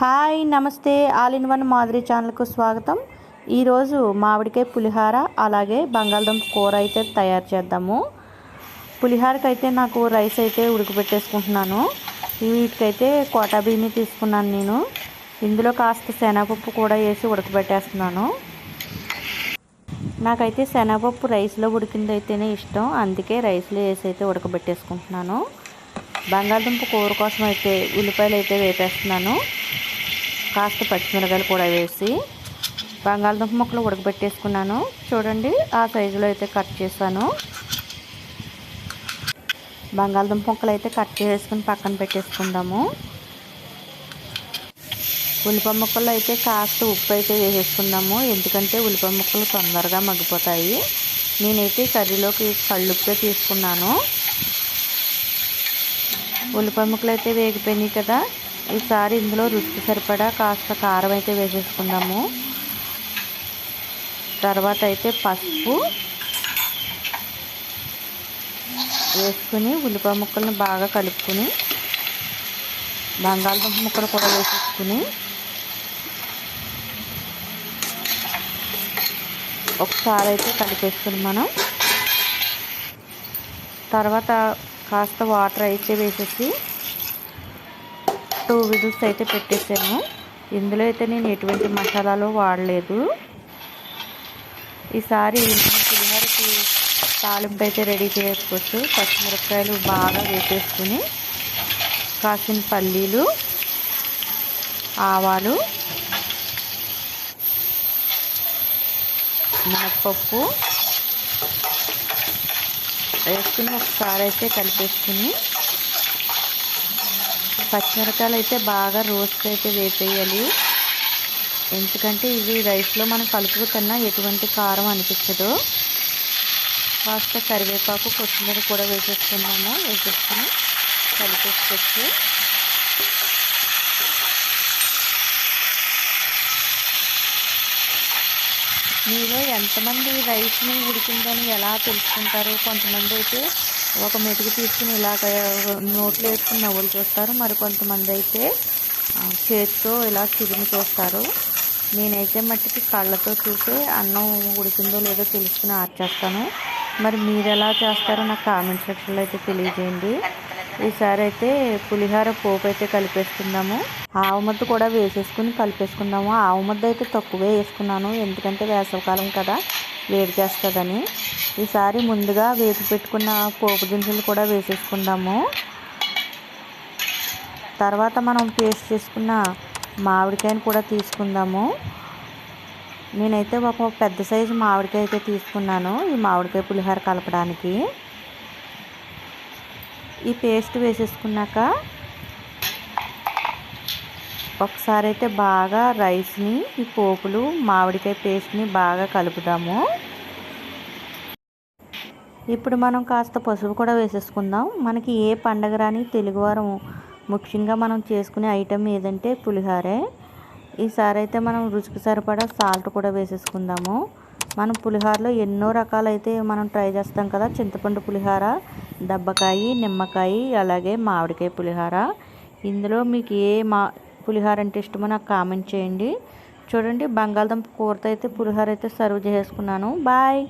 Hi నమస్తే. All in one మాదిరి ఛానల్కు స్వాగతం. ఈరోజు మామిడికాయ పులిహార అలాగే బంగాళదుంప కూర అయితే తయారు చేద్దాము. పులిహారకి అయితే నాకు రైస్ అయితే ఉడకబెట్టేసుకుంటున్నాను వీటికైతే కోటా బియ్యమే తీసుకున్నాను నేను. ఇందులో కాస్త శనగపప్పు కూడా వేసి ఉడకబెట్టేస్తున్నాను. నాకైతే శనగపప్పు రైస్లో ఉడికింది అయితేనే ఇష్టం. అందుకే రైస్లో వేసి అయితే ఉడకబెట్టేసుకుంటున్నాను. బంగాళదుంప కూర కోసం అయితే ఉల్లిపాయలు అయితే వేపేస్తున్నాను. కాస్త పచ్చిమిరకాయలు కూడా వేసి బంగాళదుంప ముక్కలు ఉడకబెట్టేసుకున్నాను. చూడండి ఆ సైజులో అయితే కట్ చేశాను. బంగాళదుంప ముక్కలు అయితే కట్ చేసుకుని పక్కన పెట్టేసుకుందాము. ఉల్లిపాయ ముక్కలు అయితే కాస్త ఉప్పు అయితే వేసేసుకుందాము. ఎందుకంటే ఉల్లిపాయ ముక్కలు తొందరగా మగ్గిపోతాయి. నేనైతే కర్రీలోకి కళ్ళుప్పే తీసుకున్నాను. ఉల్లిపాయ ముక్కలు అయితే వేగిపోయినాయి కదా. ఈసారి ఇందులో రుచికి సరిపడా కాస్త కారం అయితే వేసేసుకుందాము. తర్వాత అయితే పసుపు వేసుకుని ఉల్లిపాయ ముక్కలను బాగా కలుపుకుని బంగాళదుంప ముక్కలు కూడా వేసేసుకుని ఒకసారి అయితే కలిపేసుకుని మనం. తర్వాత కాస్త వాటర్ అయితే వేసేసి టూ విజిల్స్ అయితే పెట్టేసాను. ఇందులో అయితే నేను ఎటువంటి మసాలాలు వాడలేదు. ఈసారి పులిహోరకి తాలింపు అయితే రెడీ చేసుకోవచ్చు పచ్చిమిరపకాయలు బాగా వేసేసుకుని కాసిన పల్లీలు ఆవాలు మినప్పప్పు వేసుకుని ఒకసారి అయితే కలిపేసుకుని పచ్చిమిరకాయలు అయితే బాగా రోస్ట్ అయితే వేపేయాలి ఎందుకంటే ఇవి రైస్లో మనం కలుపుకున్నా ఎటువంటి కారం అనిపించదు. కాస్త కరివేపాకు కొత్తిమీర కూడా వేసేసుకున్నాము వేసేసుకుని కలిపేసుకోవచ్చు. మీలో ఎంతమంది రైస్ని ఉడికిందని ఎలా తెలుసుకుంటారు? కొంతమంది అయితే ఒక మెతుకు తీసుకుని ఇలాగ నోట్లో వేసుకుని నవ్వులు చూస్తారు. మరి కొంతమంది అయితే చేతితో ఇలా చిరిమి చూస్తారు. నేనైతే మట్టికి కళ్ళతో చూసి అన్నం ఉడికిందో లేదో తెలుసుకుని ఆర్చేస్తాను. మరి మీరు ఎలా చేస్తారో నాకు కామెంట్ సెక్షన్లో అయితే తెలియజేయండి. ఈసారి అయితే పులిహార పోపు అయితే కలిపేసుకుందాము. ఆవు ముద్ద కూడా వేసేసుకుని కలిపేసుకుందాము. ఆవు ముద్ద అయితే తక్కువే వేసుకున్నాను. ఎందుకంటే వేసవకాలం కదా వేడి చేస్తుందని. ఈసారి ముందుగా వేసి పెట్టుకున్న పోపు దినుసులు కూడా వేసేసుకుందాము. తర్వాత మనం పేస్ట్ చేసుకున్న మామిడికాయని కూడా తీసుకుందాము. నేనైతే ఒక పెద్ద సైజు మామిడికాయ అయితే తీసుకున్నాను ఈ మామిడికాయ పులిహోర కలపడానికి. ఈ పేస్ట్ వేసేసుకున్నాక ఒకసారి అయితే బాగా రైస్ని ఈ పోపులు మామిడికాయ పేస్ట్ని బాగా కలుపుదాము. ఇప్పుడు మనం కాస్త పసుపు కూడా వేసేసుకుందాం. మనకి ఏ పండగ రాని తెలుగువారం ముఖ్యంగా మనం చేసుకునే ఐటెం ఏదంటే పులిహోరే. ఈసారి అయితే మనం రుచికి సరిపడా సాల్ట్ కూడా వేసేసుకుందాము. మనం పులిహోరలో ఎన్నో రకాలైతే మనం ట్రై చేస్తాం కదా. చింతపండు పులిహోర దబ్బకాయ నిమ్మకాయ అలాగే మామిడికాయ పులిహోర. ఇందులో మీకు ఏ మా పులిహోర అంటే ఇష్టమో నాకు కామెంట్ చేయండి. చూడండి బంగాళదుంప కూరతో అయితే పులిహోర అయితే సర్వ్ చేసుకున్నాను బాయ్!